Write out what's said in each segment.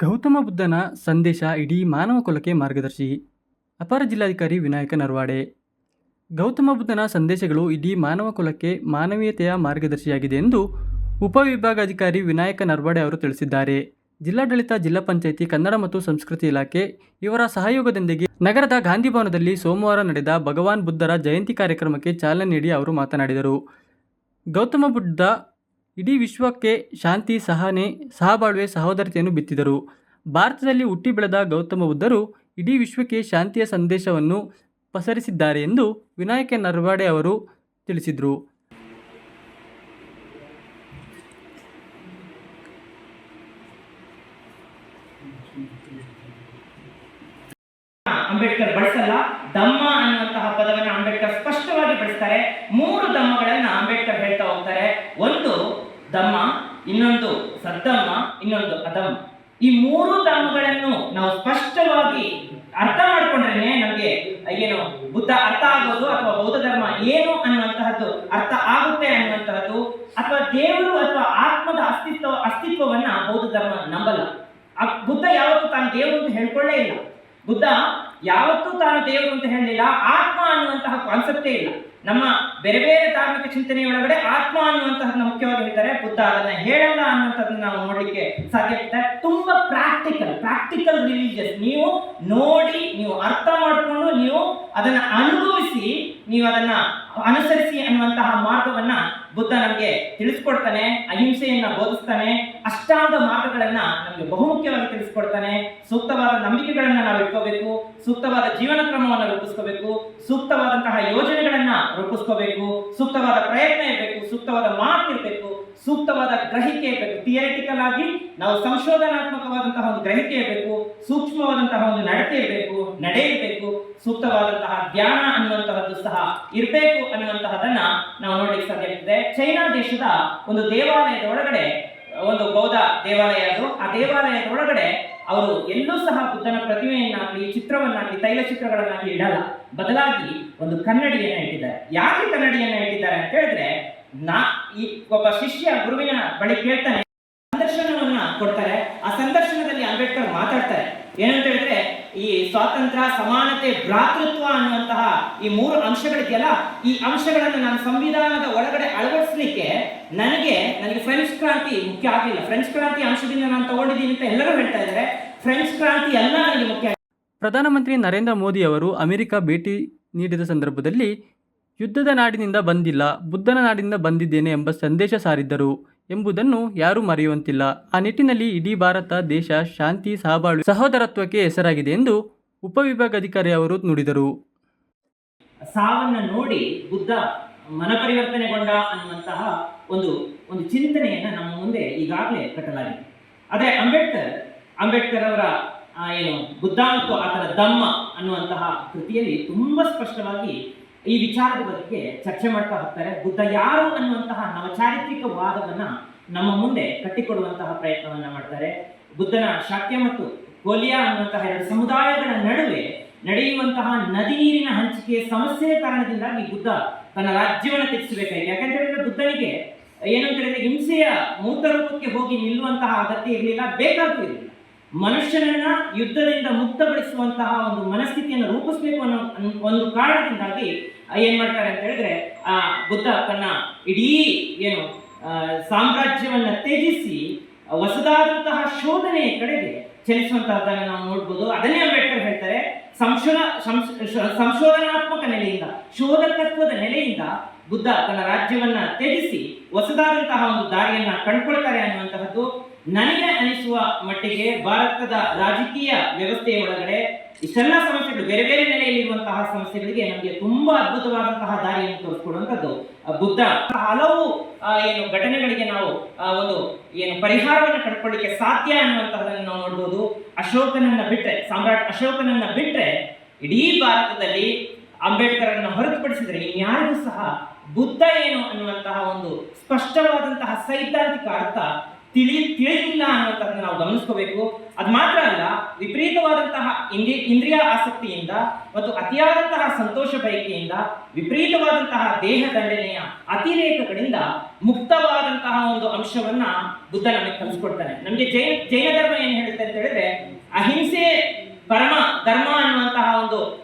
ಗೌತಮ ಬುದ್ಧನ ಸಂದೇಶ ಇಡೀ ಮಾನವ ಕುಲಕ್ಕೆ ಮಾರ್ಗದರ್ಶಿ. ಅಪರ ಜಿಲ್ಲಾಧಿಕಾರಿ ವಿನಾಯಕ ನರ್ವಾಡೆ. ಗೌತಮ ಬುದ್ಧನ ಸಂದೇಶಗಳು ಇಡೀ ಮಾನವ ಕುಲಕ್ಕೆ ಮಾನವೀಯತೆಯ ಮಾರ್ಗದರ್ಶಿಯಾಗಿದೆ ಎಂದು ಉಪವಿಭಾಗಾಧಿಕಾರಿ ವಿನಾಯಕ ನರ್ವಾಡೆ ಅವರು ತಿಳಿಸಿದ್ದಾರೆ. ಜಿಲ್ಲಾಡಳಿತ, ಜಿಲ್ಲಾ ಪಂಚಾಯಿತಿ, ಕನ್ನಡ ಮತ್ತು ಸಂಸ್ಕೃತಿ ಇಲಾಖೆ ಇವರ ಸಹಯೋಗದೊಂದಿಗೆ ನಗರದ ಗಾಂಧಿ ಭವನದಲ್ಲಿ ಸೋಮವಾರ ನಡೆದ ಭಗವಾನ್ ಬುದ್ಧರ ಜಯಂತಿ ಕಾರ್ಯಕ್ರಮಕ್ಕೆ ಚಾಲನೆ ನೀಡಿ ಅವರು ಮಾತನಾಡಿದರು. ಗೌತಮ ಬುದ್ಧ ಇಡೀ ವಿಶ್ವಕ್ಕೆ ಶಾಂತಿ, ಸಹನೆ, ಸಹಬಾಳ್ವೆ, ಸಹೋದರತೆಯನ್ನು ಬಿತ್ತಿದರು. ಭಾರತದಲ್ಲಿ ಹುಟ್ಟಿ ಬೆಳೆದ ಗೌತಮ ಬುದ್ಧರು ಇಡೀ ವಿಶ್ವಕ್ಕೆ ಶಾಂತಿಯ ಸಂದೇಶವನ್ನು ಪಸರಿಸಿದ್ದಾರೆ ಎಂದು ವಿನಾಯಕ ನರ್ವಾಡೆ ಅವರು ತಿಳಿಸಿದರು. ಅಂಬೇಡ್ಕರ್ ಬಳಸಲ್ಲ ಧಮ್ಮ ಅನ್ನುವಂತಹ ಪದವನ್ನು ಅಂಬೇಡ್ಕರ್ ಸ್ಪಷ್ಟವಾಗಿ ಬಳಸ್ತಾರೆ. ಮೂರು ಧಮ್ಮಗಳನ್ನು ಅಂಬೇಡ್ಕರ್ ಹೇಳ್ತಾ ಹೋಗ್ತಾರೆ. ಒಂದು ದಮ್ಮ, ಇನ್ನೊಂದು ಸದ್ದಮ್ಮ, ಇನ್ನೊಂದು ಅದಮ್ಮ. ಈ ಮೂರು ಧರ್ಮಗಳನ್ನು ನಾವು ಸ್ಪಷ್ಟವಾಗಿ ಅರ್ಥ ಮಾಡ್ಕೊಂಡ್ರೇನೆ ನಮಗೆ ಏನು ಬುದ್ಧ ಅರ್ಥ ಆಗೋದು ಅಥವಾ ಬೌದ್ಧ ಧರ್ಮ ಏನು ಅನ್ನುವಂತಹದ್ದು ಅರ್ಥ ಆಗುತ್ತೆ ಅನ್ನುವಂತಹದ್ದು ಅಥವಾ ದೇವರು ಅಥವಾ ಆತ್ಮದ ಅಸ್ತಿತ್ವ ಅಸ್ತಿತ್ವವನ್ನ ಬೌದ್ಧ ಧರ್ಮ ನಂಬಲ್ಲ. ಬುದ್ಧ ಯಾವತ್ತೂ ತಾನು ದೇವರು ಅಂತ ಹೇಳ್ಕೊಳ್ಳೇ ಇಲ್ಲ. ಬುದ್ಧ ಯಾವತ್ತೂ ತಾನು ದೇವರು ಅಂತ ಹೇಳಲಿಲ್ಲ, ಆತ್ಮ ಅನ್ನುವಂತಹ ಕಾನ್ಸೆಪ್ಟೇ ಇಲ್ಲ. ನಮ್ಮ ಬೇರೆ ಬೇರೆ ಧಾರ್ಮಿಕ ಚಿಂತನೆಯೊಳಗಡೆ ಆತ್ಮ ಅನ್ನುವಂತಹದನ್ನ ಮುಖ್ಯವಾಗಿ ಹೇಳ್ತಾರೆ. ಬುದ್ಧ ಅದನ್ನ ಹೇಳಲ್ಲ ಅನ್ನುವಂಥದ್ದನ್ನ ನಾವು ನೋಡಲಿಕ್ಕೆ ಸಾಧ್ಯ ಆಗ್ತದೆ. ತುಂಬಾ ಪ್ರಾಕ್ಟಿಕಲ್ ಪ್ರಾಕ್ಟಿಕಲ್ ರಿಲಿಜಿಯಸ್ ನೀವು ನೋಡಿ, ನೀವು ಅರ್ಥ ಮಾಡಿಕೊಂಡು, ನೀವು ಅದನ್ನ ಅನುಭವಿಸಿ ನೀವು ಅದನ್ನ ಅನುಸರಿಸಿ ಅನ್ನುವಂತಹ ಮಾರ್ಗವನ್ನ ಬುದ್ಧ ನಮಗೆ ತಿಳಿಸ್ಕೊಡ್ತಾನೆ, ಅಹಿಂಸೆಯನ್ನ ಬೋಧಿಸ್ತಾನೆ, ಅಷ್ಟಾಂಗ ಮಾರ್ಗಗಳನ್ನ ನಮಗೆ ಬಹುಮುಖ್ಯವಾಗಿ ತಿಳಿಸ್ಕೊಡ್ತಾನೆ. ಸೂಕ್ತವಾದ ನಂಬಿಕೆಗಳನ್ನ ನಾವು ಇಟ್ಕೋಬೇಕು, ಸೂಕ್ತವಾದ ಜೀವನ ಕ್ರಮವನ್ನು ರೂಪಿಸ್ಕೋಬೇಕು, ಸೂಕ್ತವಾದಂತಹ ಯೋಜನೆಗಳನ್ನ ರೂಪಿಸ್ಕೋಬೇಕು, ಸೂಕ್ತವಾದ ಪ್ರಯತ್ನ ಇರಬೇಕು, ಸೂಕ್ತವಾದ ಮಾತು ಇರಬೇಕು, ಸೂಕ್ತವಾದ ಗ್ರಹಿಕೆ ಇರಬೇಕು. ಥಿಯರಿಟಿಕಲ್ ಆಗಿ ನಾವು ಸಂಶೋಧನಾತ್ಮಕವಾದಂತಹ ಒಂದು ಗ್ರಹಿಕೆ ಇರಬೇಕು, ಸೂಕ್ಷ್ಮವಾದಂತಹ ಒಂದು ನಡತೆ ಇರಬೇಕು, ನಡೆಯಬೇಕು, ಸೂಕ್ತವಾದಂತಹ ಧ್ಯಾನ ಅನ್ನುವಂತಹದ್ದು ಸಹ ಇರಬೇಕು ಅನ್ನುವಂತಹದನ್ನ ನಾವು ನೋಡ್ಲಿಕ್ಕೆ ಸಾಧ್ಯ ಆಗ್ತದೆ. ಚೈನಾ ದೇಶದ ಒಂದು ದೇವಾಲಯದ ಒಳಗಡೆ, ಒಂದು ಬೌದ್ಧ ದೇವಾಲಯ ಅದು. ಆ ದೇವಾಲಯದ ಒಳಗಡೆ ಅವರು ಎಲ್ಲೂ ಸಹ ಬುದ್ಧನ ಪ್ರತಿಮೆಯನ್ನಾಗಲಿ, ಚಿತ್ರವನ್ನಾಗಲಿ, ತೈಲ ಚಿತ್ರಗಳನ್ನಾಗಲಿ ಇಡಲ್ಲ. ಬದಲಾಗಿ ಒಂದು ಕನ್ನಡಿಯನ್ನ ಇಟ್ಟಿದ್ದಾರೆ. ಯಾಕೆ ಕನ್ನಡಿಯನ್ನ ಇಟ್ಟಿದ್ದಾರೆ ಅಂತ ಹೇಳಿದ್ರೆ, ನಾ, ಈ ಒಬ್ಬ ಶಿಷ್ಯ ಗುರುವಿನ ಬಳಿ ಕೇಳ್ತಾನೆ, ಸಂದರ್ಶನವನ್ನ ಕೊಡ್ತಾರೆ. ಆ ಸಂದರ್ಶನದಲ್ಲಿ ಅಂಬೇಡ್ಕರ್ ಮಾತಾಡ್ತಾರೆ. ಏನಂತ ಈ ಸ್ವಾತಂತ್ರ್ಯ, ಸಮಾನತೆ, ಭ್ರಾತೃತ್ವ ಅನ್ನುವಂತಹ ಈ ಮೂರು ಅಂಶಗಳಿದೆಯಲ್ಲ, ಈ ಅಂಶಗಳನ್ನು ನಾನು ಸಂವಿಧಾನದ ಒಳಗಡೆ ಅಳವಡಿಸಲಿಕ್ಕೆ ನನಗೆ ನನಗೆ ಫ್ರೆಂಚ್ ಕ್ರಾಂತಿ ಮುಖ್ಯ ಆಗಲಿಲ್ಲ. ಫ್ರೆಂಚ್ ಕ್ರಾಂತಿ ಅಂಶದಿಂದ ನಾನು ತಗೊಂಡಿದ್ದೀನಿ ಅಂತ ಎಲ್ಲರೂ ಹೇಳ್ತಾ ಇದ್ದಾರೆ. ಫ್ರೆಂಚ್ ಕ್ರಾಂತಿ ಎಲ್ಲ ನನಗೆ ಮುಖ್ಯ ಪ್ರಧಾನಮಂತ್ರಿ ನರೇಂದ್ರ ಮೋದಿ ಅವರು ಅಮೆರಿಕ ಭೇಟಿ ನೀಡಿದ ಸಂದರ್ಭದಲ್ಲಿ ಯುದ್ಧದ ನಾಡಿನಿಂದ ಬಂದಿಲ್ಲ, ಬುದ್ಧನ ನಾಡಿನಿಂದ ಬಂದಿದ್ದೇನೆ ಎಂಬ ಸಂದೇಶ ಸಾರಿದ್ದರು. ಎಂಬುದನ್ನು ಯಾರೂ ಮರೆಯುವಂತಿಲ್ಲ. ಆ ನಿಟ್ಟಿನಲ್ಲಿ ಇಡೀ ಭಾರತ, ದೇಶ, ಶಾಂತಿ, ಸಹಬಾಳ್ವೆ, ಸಹೋದರತ್ವಕ್ಕೆ ಹೆಸರಾಗಿದೆ ಎಂದು ಉಪವಿಭಾಗಾಧಿಕಾರಿ ಅವರು ನುಡಿದರು. ಸಾವನ್ನು ನೋಡಿ ಬುದ್ಧ ಮನಪರಿವರ್ತನೆಗೊಂಡ ಅನ್ನುವಂತಹ ಒಂದು ಒಂದು ಚಿಂತನೆಯನ್ನು ನಮ್ಮ ಮುಂದೆ ಈಗಾಗಲೇ ಕಟ್ಟಲಾಗಿದೆ. ಆದರೆ ಅಂಬೇಡ್ಕರ್ ಅಂಬೇಡ್ಕರ್ ಅವರ ಏನು ಬುದ್ಧ ಮತ್ತು ಆತನ ದಮ್ಮ ಅನ್ನುವಂತಹ ಕೃತಿಯಲ್ಲಿ ತುಂಬ ಸ್ಪಷ್ಟವಾಗಿ ಈ ವಿಚಾರದ ಬಗ್ಗೆ ಚರ್ಚೆ ಮಾಡ್ತಾ ಹೋಗ್ತಾರೆ. ಬುದ್ಧ ಯಾರು ಅನ್ನುವಂತಹ ನವಚಾರಿತ್ರಿಕ ವಾದವನ್ನ ನಮ್ಮ ಮುಂದೆ ಕಟ್ಟಿಕೊಡುವಂತಹ ಪ್ರಯತ್ನವನ್ನ ಮಾಡ್ತಾರೆ. ಬುದ್ಧನ ಶಾಕ್ಯ ಮತ್ತು ಕೋಲಿಯಾ ಅನ್ನುವಂತಹ ಎರಡು ಸಮುದಾಯಗಳ ನಡುವೆ ನಡೆಯುವಂತಹ ನದಿ ನೀರಿನ ಹಂಚಿಕೆಯ ಸಮಸ್ಯೆಯ ಕಾರಣದಿಂದಾಗಿ ಬುದ್ಧ ತನ್ನ ರಾಜ್ಯವನ್ನು ತ್ಯಜಿಸಬೇಕಾಗಿದೆ. ಯಾಕಂತ ಹೇಳಿದ್ರೆ ಬುದ್ಧನಿಗೆ, ಏನಂತ ಹೇಳಿದ್ರೆ ಹಿಂಸೆಯ ಮೂರ್ತ ರೂಪಕ್ಕೆ ಹೋಗಿ ನಿಲ್ಲುವಂತಹ ಅಗತ್ಯ ಇರಲಿಲ್ಲ ಬೇಕಾಗೂ ಮನುಷ್ಯನನ್ನ ಯುದ್ಧದಿಂದ ಮುಕ್ತಗೊಳಿಸುವಂತಹ ಒಂದು ಮನಸ್ಥಿತಿಯನ್ನು ರೂಪಿಸಬೇಕು ಅನ್ನೋ ಅನ್- ಒಂದು ಕಾರಣದಿಂದಾಗಿ ಏನ್ ಮಾಡ್ತಾರೆ ಅಂತ ಹೇಳಿದ್ರೆ, ಆ ಬುದ್ಧ ತನ್ನ ಇಡೀ ಏನು ಸಾಮ್ರಾಜ್ಯವನ್ನ ತ್ಯಜಿಸಿ ಹೊಸದಾದಂತಹ ಶೋಧನೆಯ ಕಡೆಗೆ ಚಲಿಸುವಂತಹದ್ದನ್ನು ನಾವು ನೋಡ್ಬೋದು. ಅದನ್ನೇ ಅಂಬೇಡ್ಕರ್ ಹೇಳ್ತಾರೆ, ಸಂಶೋಧ, ಸಂಶ್- ಸಂಶೋಧನಾತ್ಮಕ ನೆಲೆಯಿಂದ, ಶೋಧಕತ್ವದ ನೆಲೆಯಿಂದ ಬುದ್ಧ ತನ್ನ ರಾಜ್ಯವನ್ನ ತ್ಯಜಿಸಿ ಹೊಸದಾದಂತಹ ಒಂದು ದಾರಿಯನ್ನ ಕಂಡುಕೊಳ್ತಾರೆ ಅನ್ನುವಂತಹದ್ದು ನನಗೆ ಅನಿಸುವ ಮಟ್ಟಿಗೆ ಭಾರತದ ರಾಜಕೀಯ ವ್ಯವಸ್ಥೆಯ ಒಳಗಡೆ ಇಷ್ಟೆಲ್ಲ ಸಮಸ್ಯೆಗಳು ಬೇರೆ ಬೇರೆ ನೆಲೆಯಲ್ಲಿರುವಂತಹ ಸಮಸ್ಯೆಗಳಿಗೆ ನಮಗೆ ತುಂಬಾ ಅದ್ಭುತವಾದಂತಹ ದಾರಿಯನ್ನು ತೋರಿಸ್ಕೊಡುವಂಥದ್ದು. ಬುದ್ಧ. ಹಲವು ಏನು ಘಟನೆಗಳಿಗೆ ನಾವು ಒಂದು, ಏನು ಪರಿಹಾರವನ್ನು ಕಂಡುಕೊಳ್ಳಿಕ್ಕೆ ಸಾಧ್ಯ ಅನ್ನುವಂತಹದನ್ನು ನಾವು ನೋಡ್ಬೋದು. ಅಶೋಕನನ್ನ ಬಿಟ್ರೆ, ಸಾಮ್ರಾಟ್ ಅಶೋಕನನ್ನ ಬಿಟ್ರೆ ಇಡೀ ಭಾರತದಲ್ಲಿ ಅಂಬೇಡ್ಕರ್ ಅನ್ನು ಹೊರತುಪಡಿಸಿದ್ರೆ ಇನ್ಯಾರಿಗೂ ಸಹ ಬುದ್ಧ ಏನು ಅನ್ನುವಂತಹ ಒಂದು ಸ್ಪಷ್ಟವಾದಂತಹ ಸೈದ್ಧಾಂತಿಕ ಅರ್ಥ ತಿಳಿ, ತಿಳಿದಿಲ್ಲ ಅನ್ನುವಂಥದ್ದನ್ನ ನಾವು ಗಮನಿಸ್ಕೋಬೇಕು. ಅದು ಮಾತ್ರ ಅಲ್ಲ, ವಿಪರೀತವಾದಂತಹ ಇಂದ್ರಿ, ಇಂದ್ರಿಯ ಆಸಕ್ತಿಯಿಂದ ಮತ್ತು ಅತಿಯಾದಂತಹ ಸಂತೋಷ ಬಯಕೆಯಿಂದ ವಿಪರೀತವಾದಂತಹ ದೇಹ ದಂಡನೆಯ ಅತಿರೇಕಗಳಿಂದ ಮುಕ್ತವಾದಂತಹ ಒಂದು ಅಂಶವನ್ನ ಬುದ್ಧ ನಮಗೆ ಕಲಿಸ್ಕೊಡ್ತಾನೆ. ನಮಗೆ ಜೈನ ಜೈನ ಧರ್ಮ ಏನು ಹೇಳುತ್ತೆ ಅಂತ ಹೇಳಿದ್ರೆ, ಅಹಿಂಸೆ ಪರಮ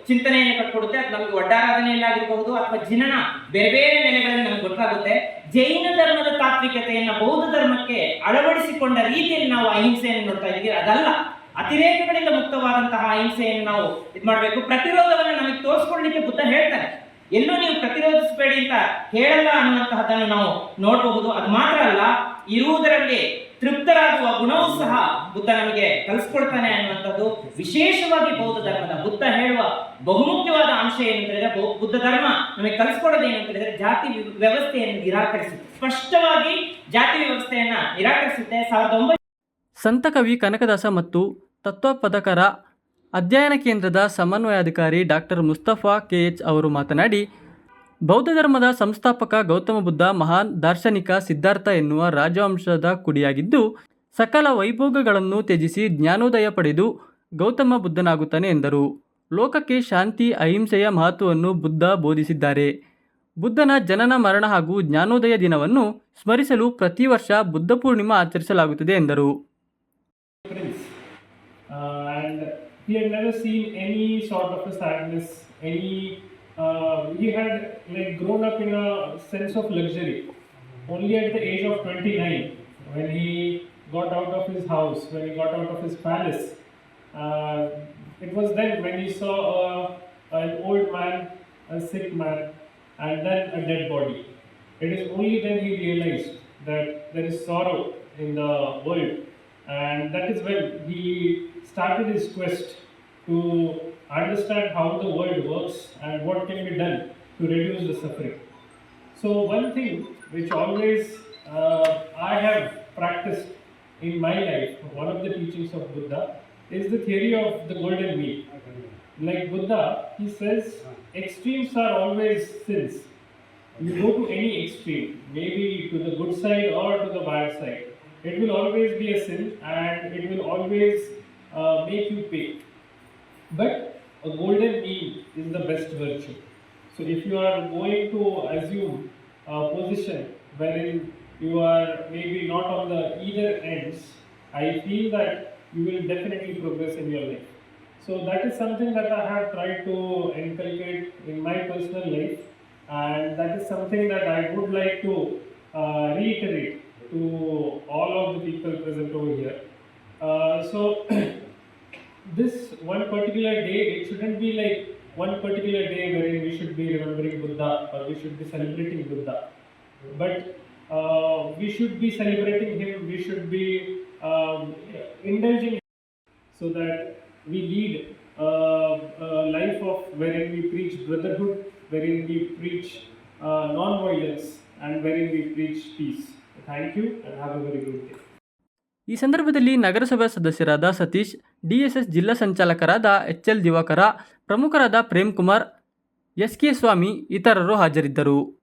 ಚಿಂತನೆಯನ್ನು ಕಟ್ಕೊಡುತ್ತೆ ಅದು ನಮಗೆ ಒಡ್ಡಾರಾಧನೆಯಲ್ಲಾಗಿರಬಹುದು ಅಥವಾ ಜಿನನ ಬೇರೆ ಬೇರೆ ನೆಲೆಗಳಲ್ಲಿ ನಮಗೆ ಗೊತ್ತಾಗುತ್ತೆ. ಜೈನ ಧರ್ಮದ ತಾತ್ವಿಕತೆಯನ್ನು ಬೌದ್ಧ ಧರ್ಮಕ್ಕೆ ಅಳವಡಿಸಿಕೊಂಡ ರೀತಿಯಲ್ಲಿ ನಾವು ಅಹಿಂಸೆಯನ್ನು ನೋಡ್ತಾ ಇದ್ದೀವಿ. ಅದಲ್ಲ, ಅತಿರೇಕಗಳಿಂದ ಮುಕ್ತವಾದಂತಹ ಅಹಿಂಸೆಯನ್ನು ನಾವು ಇದು ಮಾಡಬೇಕು. ಪ್ರತಿರೋಧವನ್ನು ನಮಗೆ ತೋರಿಸ್ಕೊಳ್ಳಿಕ್ಕೆ ಬುದ್ಧ ಹೇಳ್ತಾರೆ ಎಲ್ಲೂ ನೀವು ಪ್ರತಿರೋಧಿಸಬೇಡಿ ಅಂತ ಹೇಳಲ್ಲ ಅನ್ನುವಂತಹದನ್ನು ನಾವು ನೋಡಬಹುದು. ಅದು ಮಾತ್ರ ಅಲ್ಲ, ಇರುವುದರಲ್ಲಿ ತೃಪ್ತರಾಗುವ ಗುಣವೂ ಸಹ ಬುದ್ಧ ನಮಗೆ ಕಲಿಸ್ಕೊಡ್ತಾನೆ ಅನ್ನುವಂಥದ್ದು ವಿಶೇಷವಾಗಿ ಬೌದ್ಧ ಧರ್ಮದ ಬುದ್ಧ ಹೇಳುವ ಬಹುಮುಖ್ಯವಾದ ಅಂಶ ಏನು ಹೇಳಿದ್ರೆ ಬುದ್ಧ ಧರ್ಮ ನಮಗೆ ಕಲಿಸ್ಕೊಡೋದು ಏನು ಹೇಳಿದ್ರೆ ಜಾತಿ ವ್ಯವಸ್ಥೆಯನ್ನು ನಿರಾಕರಿಸುತ್ತೆ. ಸ್ಪಷ್ಟವಾಗಿ ಜಾತಿ ವ್ಯವಸ್ಥೆಯನ್ನ ನಿರಾಕರಿಸುತ್ತೆ. ಸಾವಿರದ ಸಂತ ಕವಿ ಕನಕದಾಸ ಮತ್ತು ತತ್ವಪದಕರ ಅಧ್ಯಯನ ಕೇಂದ್ರದ ಸಮನ್ವಯಾಧಿಕಾರಿ ಡಾಕ್ಟರ್ ಮುಸ್ತಫಾ ಕೆ. ಎಚ್. ಅವರು ಮಾತನಾಡಿ ಬೌದ್ಧ ಧರ್ಮದ ಸಂಸ್ಥಾಪಕ ಗೌತಮ ಬುದ್ಧ ಮಹಾನ್ ದಾರ್ಶನಿಕ ಸಿದ್ಧಾರ್ಥ ಎನ್ನುವ ರಾಜವಂಶದ ಕುಡಿಯಾಗಿದ್ದು ಸಕಲ ವೈಭೋಗಗಳನ್ನು ತ್ಯಜಿಸಿ ಜ್ಞಾನೋದಯ ಪಡೆದು ಗೌತಮ ಬುದ್ಧನಾಗುತ್ತಾನೆ ಎಂದರು ಲೋಕಕ್ಕೆ ಶಾಂತಿ ಅಹಿಂಸೆಯ ಮಹತ್ವವನ್ನು ಬುದ್ಧ ಬೋಧಿಸಿದ್ದಾರೆ ಬುದ್ಧನ ಜನನ ಮರಣ ಹಾಗೂ ಜ್ಞಾನೋದಯ ದಿನವನ್ನು ಸ್ಮರಿಸಲು ಪ್ರತಿ ವರ್ಷ ಬುದ್ಧ ಪೂರ್ಣಿಮಾ ಆಚರಿಸಲಾಗುತ್ತದೆ ಎಂದರು uh, any sort of sadness. Any uh, he had like grown up in a sense of luxury. Only at the age of 29, when he got out of his house, when he got out of his palace, uh, it was then when he saw a, an old man, a sick man, and then a dead body. It is only then he realized that there is sorrow in the world, and that is when he started his quest to understand how the world works and what can be done to reduce the suffering. So, one thing which always uh, I have practiced in my life, one of the teachings of Buddha, is the theory of the golden mean. Like Buddha, he says extremes are always sins. You go to any extreme, maybe to the good side or to the bad side, it will always be a sin and it will always uh, make you pay. But a golden mean is the best virtue. So if you are going to assume a position wherein you are maybe not on the either ends, I feel that you will definitely progress in your life. So that is something that I have tried to inculcate in my personal life, and that is something that I would like to uh, reiterate to all of the people present over here. Uh, so this one particular day, it shouldn't be like one particular day wherein we should be remembering Buddha or we should be celebrating Buddha. But uh, we should be celebrating him, we should be um, indulging so that we lead uh, a life of wherein we preach brotherhood, wherein we preach uh, non-violence, and wherein we preach peace. Thank you and have a very good day. ಈ ಸಂದರ್ಭದಲ್ಲಿ ನಗರಸಭಾ ಸದಸ್ಯರಾದ Satish, DSS ಜಿಲ್ಲಾ ಸಂಚಾಲಕರಾದ H L Divakara, ಪ್ರಮುಖರಾದ Prem Kumar S K Swamy, ಇತರರು ಹಾಜರಿದ್ದರು.